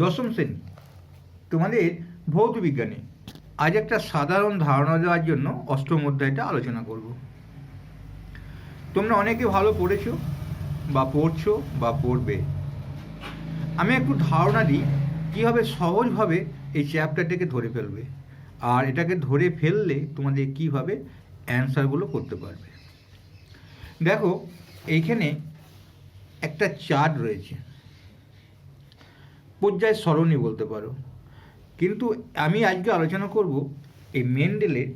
দশম শ্রেণি। তোমাদের ভৌত বিজ্ঞানে আজ একটা সাধারণ ধারণা দেওয়ার জন্য অষ্টম অধ্যায়টা আলোচনা করব। তোমরা অনেকে ভালো পড়েছো বা পড়ছো বা পড়বে। আমি একটু ধারণা দিই, কীভাবে সহজভাবে এই চ্যাপ্টারটাকে ধরে ফেলবে আর এটাকে ধরে ফেললে তোমাদের কীভাবে অ্যান্সারগুলো করতে পারবে। দেখো, এইখানে একটা চার্ট রয়েছে। পর্যায় সরণি বলতে পারো। কিন্তু আমি আজকে আলোচনা করব এই মেন্ডেলের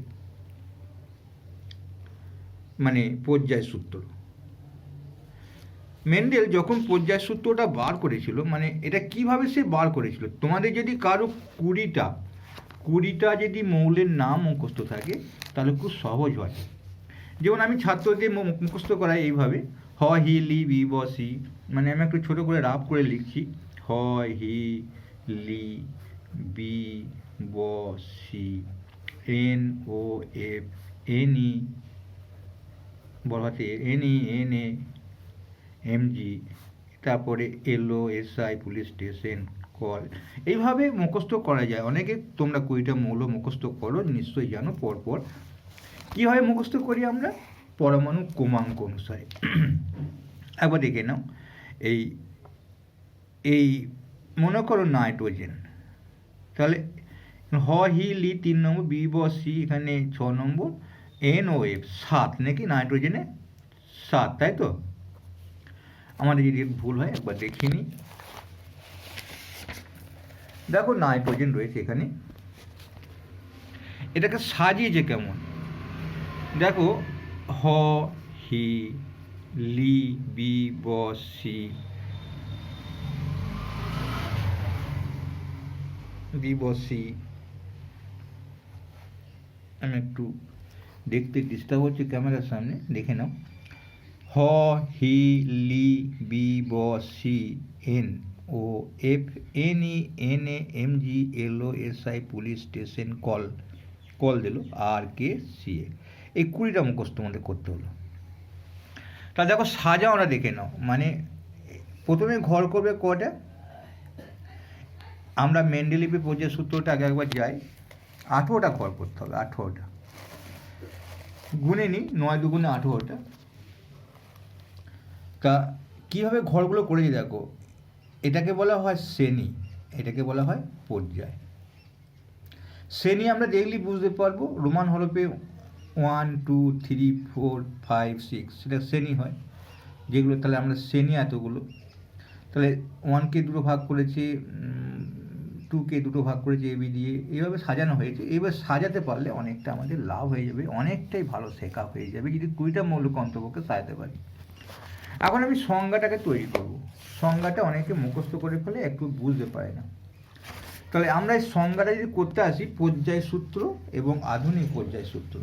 মানে পর্যায় সূত্র। মেন্ডেল যখন পর্যায় সূত্রটা বার করেছিল মানে এটা কীভাবে সে বার করেছিল? তোমাদের যদি কারও কুড়িটা কুড়িটা যদি মৌলের নাম মুখস্থ থাকে, তাহলে খুব সহজ হয়। যেমন আমি ছাত্রদের মুখস্থ করাই এইভাবে, হ, হি, লি, বি বসি মানে আমি একটু ছোটো করে রাফ করে লিখছি হ হি লি বি ব C N O F N E বড় হাতে N E N A MG তারপরে LO SI police station call. এইভাবে মুখস্থ করা যায়। অনেকে তোমরা কুড়িটা মৌল মুখস্থ করো, নিশ্চয়ই জানো পরপর। কীভাবে মুখস্থ করি আমরা? পরমাণু ক্রমাঙ্ক অনুসারে। একবার দেখে নাও। এই এই মনে করো নাইট্রোজেন তাহলে হ, হি, লি তিন নম্বর, বি, ব, সি এখানে ছ নম্বর, এন ও এফ, সাত নাকি নাইট্রোজেনে সাত, তাই তো? আমাদের যদি ভুল হয়, একবার দেখিয়ে নিই। দেখো নাইট্রোজেন রয়েছে এখানে। এটাকে সাজিয়েছে কেমন? দেখো, হ, হি, লি, বি, ব, সি বি ব সি আমি একটু দেখতে ডিস্টার্ব হচ্ছে ক্যামেরার সামনে, দেখে নাও। হ, হি, লি, বি, ব, C, N, O, F, N, E, N, A, M, G, L, O, S, I, police station, call call দিল, আর, কে, সি, এ। এই কুড়িটা মুখস্থ তোমাদের করতে হলো। তা দেখো সাজা আমরা দেখে নাও। মানে প্রথমে ঘর করবে কটা? আমরা মেন্ডেলিপি পর্যায় সূত্রটা আগে একবার যাই। আঠেরোটা ঘর করতে হবে, আঠেরোটা। গুনে নিই নয় দুগুণে আঠেরোটা। তা কীভাবে ঘরগুলো করেছি দেখো, এটাকে বলা হয় শ্রেণি, এটাকে বলা হয় পর্যায়। শ্রেণি আমরা দেখলেই বুঝতে পারব, রোমান হরফে one two three four five six সেটা শ্রেণি হয়। যেগুলো তাহলে আমরা শ্রেণি এতগুলো। তাহলে ওয়ানকে দুটো ভাগ করেছে টুকে দুটো ভাগ করেছে এবি দিয়ে এইভাবে সাজানো হয়েছে। এইভাবে সাজাতে পারলে অনেকটা আমাদের লাভ হয়ে যাবে, অনেকটাই ভালো শেখা হয়ে যাবে। যদি কুড়িটা মৌলিক অন্তপক্ষে সাজাতে পারি। এখন আমি সংজ্ঞাটাকে তৈরি করব। সংজ্ঞাটা অনেকে মুখস্থ করে ফেলে, একটু বুঝতে পারে না। তাহলে আমরা এই সংজ্ঞাটা যদি করতে আসি, পর্যায় সূত্র এবং আধুনিক পর্যায় সূত্র।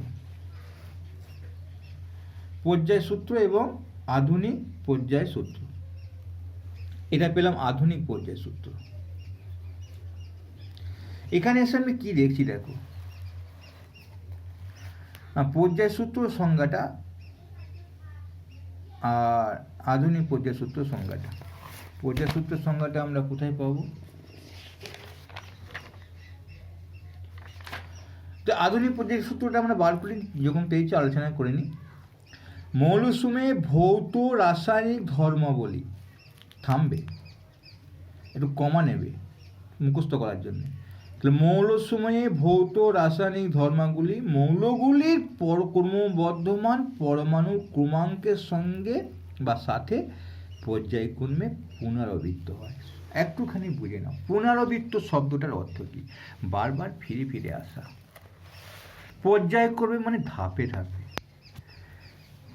পর্যায় সূত্র এবং আধুনিক পর্যায় সূত্র। এটা পেলাম আধুনিক পর্যায় সূত্র। এখানে এসে আমি কি দেখছি দেখো? পর্যায় সূত্র সংজ্ঞাটা আর আধুনিক পর্যায় সূত্র সংজ্ঞাটা। পর্যায় সূত্র সংজ্ঞাটা আমরা কোথায় পাবো? তো আধুনিক পর্যায় সূত্রটা আমরা বার করি, যখন পেয়েছি আলোচনা করে নিই। মৌলসুমে ভৌত রাসায়নিক ধর্মাবলী থামবে, একটু কমা নেবে, মুখস্থ করার জন্য। তাহলে মৌলসময়ে ভৌত, রাসায়নিক ধর্মাগুলি মৌলগুলির পর ক্রমবর্ধমান পরমাণু ক্রমাঙ্কের সঙ্গে বা সাথে পর্যায়ক্রমে পুনরাবৃত্ত হয়। একটুখানি বুঝে নাও, পুনরাবৃত্ত শব্দটার অর্থ কী? বারবার ফিরে ফিরে আসা। পর্যায়ক্রমে মানে ধাপে ধাপে।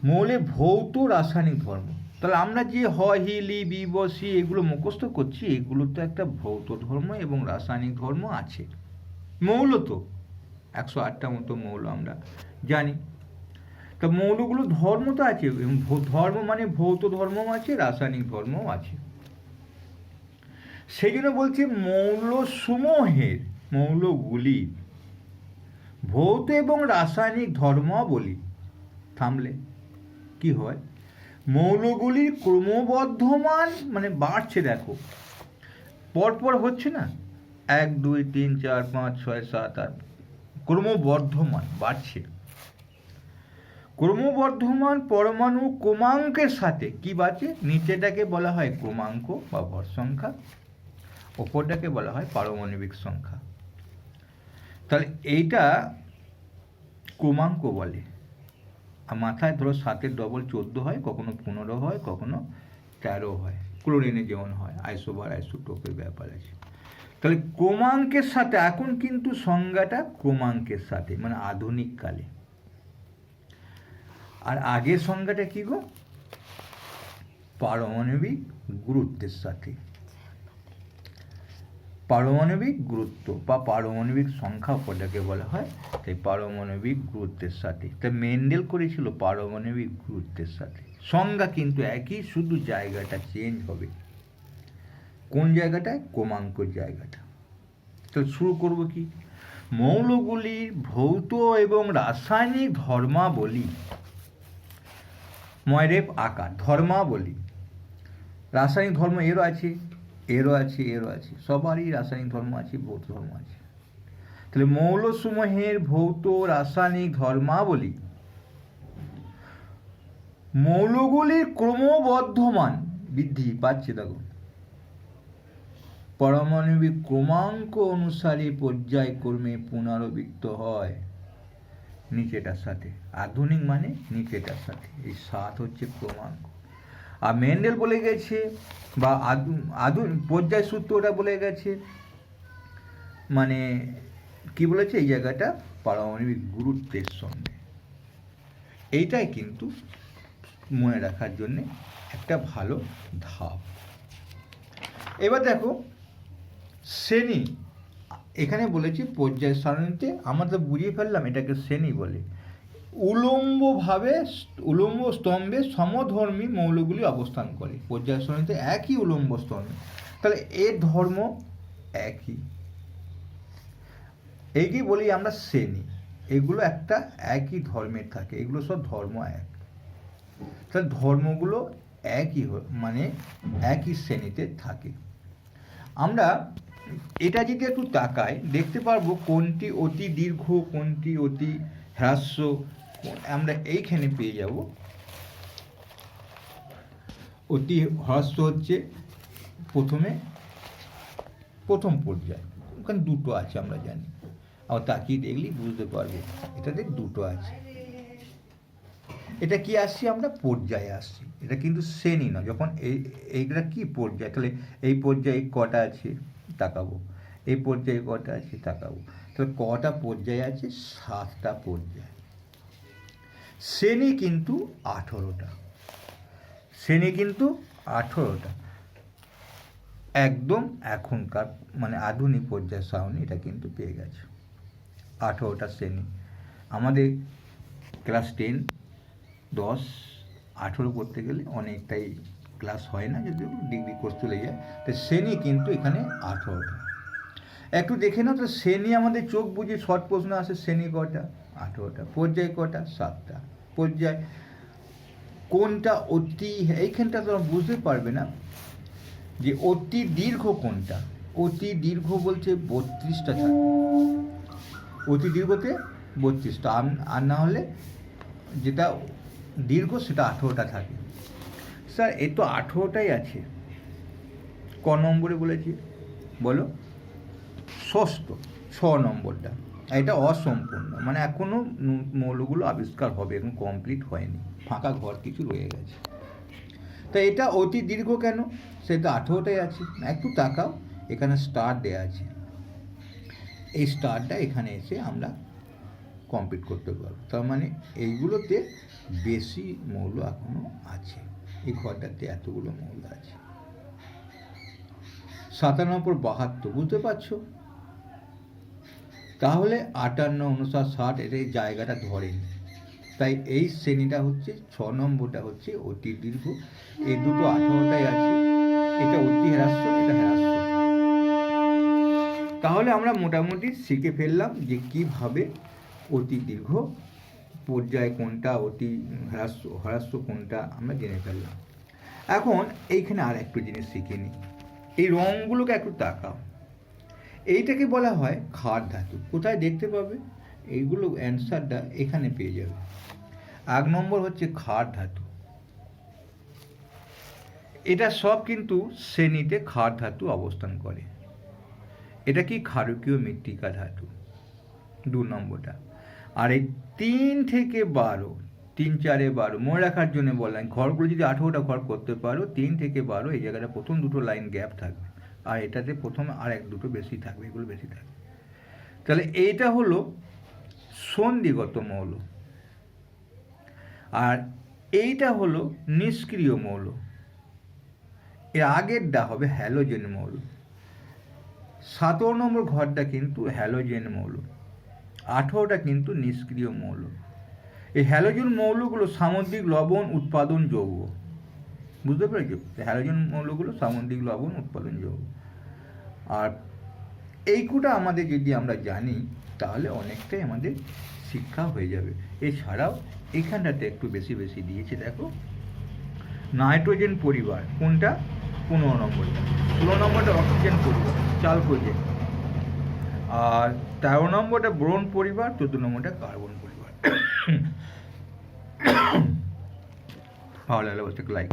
মৌলে ভৌত, রাসায়নিক ধর্ম। তাহলে আমরা যে হ, হি, লি, বি, ব, সি এগুলো মুখস্থ করছি, এগুলো তো একটা ভৌত ধর্ম এবং রাসায়নিক ধর্ম আছে। মৌল তো, একশো আটটা মতো মৌল আমরা জানি। তা মৌলগুলো ধর্ম তো আছে ধর্ম মানে ভৌত ধর্মও আছে, রাসায়নিক ধর্মও আছে। সেই জন্য বলছি মৌল সমূহের, মৌলগুলি ভৌত এবং রাসায়নিক ধর্ম বলি থামলে কি হয়? মৌলগুলির ক্রমবর্ধমান মানে বাড়ছে দেখো। পরপর হচ্ছে না? এক, দুই, তিন, চার, পাঁচ, ছয়, সাত, আট, ক্রমবর্ধমান বাড়ছে। ক্রমবর্ধমান পরমাণু ক্রমাঙ্কের সাথে কি বাড়ছে? নিচেটাকে বলা হয় ক্রমাঙ্ক বা ভর সংখ্যা, ওপরটাকে বলা হয় পারমাণবিক সংখ্যা। তাহলে এইটা ক্রমাঙ্ক বলে। মাথায় ধরো সাতের ডবল চোদ্দ হয়, কখনো পনেরো হয়, কখনো তেরো হয়। ক্লোরিনে যেমন হয়, আইসোবার, আইসোটোপের ব্যাপার আছে। তাহলে ক্রমাঙ্কের সাথে, এখন কিন্তু সংজ্ঞাটা ক্রমাঙ্কের সাথে মানে আধুনিক কালে। আর আগের সংজ্ঞাটা কি গো? পারমাণবিক গুরুত্বের সাথে। পারমাণবিক গুরুত্ব বা পারমাণবিক সংখ্যা ওটাকে বলা হয়, তাই পারমাণবিক গুরুত্বের সাথে। তা মেন্ডেল করেছিল পারমাণবিক গুরুত্বের সাথে। সংজ্ঞা কিন্তু একই, শুধু জায়গাটা চেঞ্জ হবে। কোন জায়গাটায়? ক্রমাঙ্কর জায়গাটা। তো শুরু করব কি? মৌলগুলির ভৌত এবং রাসায়নিক ধর্মাবলী। ময়রেপ আকার, ধর্মাবলী। রাসায়নিক ধর্ম এরও আছে। এরও আছে এরও আছে। সবারই রাসায়নিক ধর্ম আছে, ভৌত ধর্ম আছে। তাহলে মৌলসমূহের ভৌত, রাসায়নিক ধর্মাবলী মৌলগুলির ক্রমবর্ধমান বৃদ্ধি পাচ্ছে, দেখো। পারমাণবিক ক্রমাঙ্ক অনুসারে পর্যায়ক্রমে পুনরাবৃত্ত হয় নিচেটার সাথে। আধুনিক মানে নিচেটার সাথে। এই সাত হচ্ছে ক্রমাঙ্ক। আর মেন্ডেল বলে গেছে বা আধুনিক পর্যায় সূত্রটা বলে গেছে। মানে কি বলেছে? এই জায়গাটা পারমাণবিক গুরুত্বের সঙ্গে। এইটাই কিন্তু মনে রাখার জন্যে একটা ভালো ধাপ। এবার দেখো শ্রেণি এখানে বলেছি পর্যায় সারণীতে, আমরা তো বুঝিয়ে ফেললাম এটাকে শ্রেণি বলে। উলম্বভাবে, উলম্ব স্তম্ভে সমধর্মী মৌলগুলি অবস্থান করে। পর্যায় শ্রেণীতে একই উলম্ব স্তম্ভে। তাহলে এর ধর্ম একই। একেই বলি আমরা শ্রেণি। এগুলো একটা একই ধর্মের থাকে। এগুলো সব ধর্ম এক। তাহলে ধর্মগুলো একই মানে একই শ্রেণীতে থাকে। আমরা এটা যদি একটু তাকাই, দেখতে পারব কোনটি অতি দীর্ঘ, কোনটি অতি হ্রাস্য আমরা এইখানে পেয়ে যাব। অতি হ্রাস্য হচ্ছে প্রথমে, প্রথম পর্যায়। ওখানে দুটো আছে আমরা জানি। আর তাকিয়ে দেখলেই বুঝতে পারবে, এটাতে দুটো আছে। এটা কি আসছি আমরা পর্যায়ে আসছি। এটা কিন্তু শ্রেণি না যখন এই, এইটা কি পর্যায়? তাহলে এই পর্যায়ে কটা আছে? তাকাবো। এই পর্যায়ে কটা আছে? তাকাবো। তাহলে কটা পর্যায়ে আছে? সাতটা পর্যায়। শ্রেণি কিন্তু আঠেরোটা। শ্রেণি কিন্তু আঠেরোটা। একদম এখনকার মানে আধুনিক পর্যায় সারণী এটা কিন্তু পেয়ে গেছে। আঠেরোটা শ্রেণি আমাদের ক্লাস টেন, দশ, আঠেরো করতে গেলে অনেকটাই ক্লাস হয় না, যদিও ডিগ্রি কোর্স চলে যায়। তো শ্রেণি কিন্তু এখানে আঠেরোটা। একটু দেখে নাও তো শ্রেণি আমাদের চোখ বুঝে শর্ট প্রশ্ন আসে শ্রেণি কটা? আঠেরোটা। পর্যায় কটা? সাতটা। পর্যায় কোনটা অতি, এইখানটা তোমরা বুঝতে পারবে না, যে অতি দীর্ঘ কোনটা? অতি দীর্ঘ বলছে বত্রিশটা থাকে। অতি দীর্ঘতে বত্রিশটা আর না হলে যেটা দীর্ঘ, সেটা আঠেরোটা থাকে। স্যার, এ তো আঠেরোটাই আছে। ক নম্বরে বলেছি? বলো। ষষ্ঠ, ছ নম্বরটা। এটা অসম্পূর্ণ। মানে এখনও মৌলগুলো আবিষ্কার হবে এখন কমপ্লিট হয়নি। ফাঁকা ঘর কিছু রয়ে গেছে। তা এটা অতি দীর্ঘ কেন? সেটা আঠেরোটাই আছে। একটু তাকাও। এখানে স্টার দেওয়া আছে। এই স্টারটা এখানে এসে আমরা কমপ্লিট করতে পারব। তার মানে এইগুলোতে বেশি মৌল এখনও আছে। এই ঘরটাতে এতগুলো মৌল আছে। সাতান্ন পর বাহাত্তর, বুঝতে পারছ? তাহলে আটান্ন উনষাট ষাট এর এই জায়গাটা ধরেনি তাই এই শ্রেণীটা হচ্ছে, ছ নম্বরটা হচ্ছে অতি দীর্ঘ। এই দুটো আঠারোটাই আছে। এটা অতি হ্রাস্য এটা হ্রাস্য তাহলে আমরা মোটামুটি শিখে ফেললাম যে কীভাবে অতি দীর্ঘ পর্যায় কোনটা অতি হ্রাস্য হ্রাস্য কোনটা আমরা জেনে ফেললাম। এখন এইখানে আর একটু জিনিস শিখে নিই। এই রঙগুলোকে একটু তাকাও। এইটাকে বলা হয় ক্ষার ধাতু। কোথায় দেখতে পাবে? এইগুলো অ্যান্সারটা এখানে পেয়ে যাবে। এক নম্বর হচ্ছে ক্ষার ধাতু। এটা সব কিন্তু শ্রেণীতে ক্ষার ধাতু অবস্থান করে। এটা কি ক্ষারকীয় মৃত্তিকা ধাতু? দু নম্বরটা। আর এই তিন থেকে বারো, তিন চারে বারো, মনে রাখার জন্য বললাম, ঘরগুলো যদি আঠেরোটা ঘর করতে পারো, তিন থেকে বারো, এই জায়গাটা প্রথম দুটো লাইন গ্যাপ থাকবে। আর এটাতে প্রথম আর এক দুটো বেশি থাকবে, এগুলো বেশি থাকবে। তাহলে এইটা হলো সন্ধিগত মৌল। আর এইটা হলো নিষ্ক্রিয় মৌল। এর আগেরটা হবে হ্যালোজেন মৌল। সতেরো নম্বর ঘরটা কিন্তু হ্যালোজেন মৌল। আঠেরোটা কিন্তু নিষ্ক্রিয় মৌল। এই হ্যালোজেন মৌলগুলো সামুদ্রিক লবণ উৎপাদন যৌগ। বুঝতে পেরেছ? হ্যালোজেন মৌলগুলো সামুদ্রিক লবণ উৎপাদন যৌগ। আর এইগুলো আমাদের যদি আমরা জানি, তাহলে অনেকটাই আমাদের শিক্ষা হয়ে যাবে। এছাড়াও এখানটাতে একটু বেশি বেশি দিয়েছে, দেখো। নাইট্রোজেন পরিবার, কোনটা? পনেরো নম্বরটা। ষোলো নম্বরটা অক্সিজেন পরিবার, চাল কোজেন আর তেরো নম্বরটা ব্রোন পরিবার, চোদ্দ নম্বরটা কার্বন পরিবার। ভালো লাগলে অবশ্যই লাইক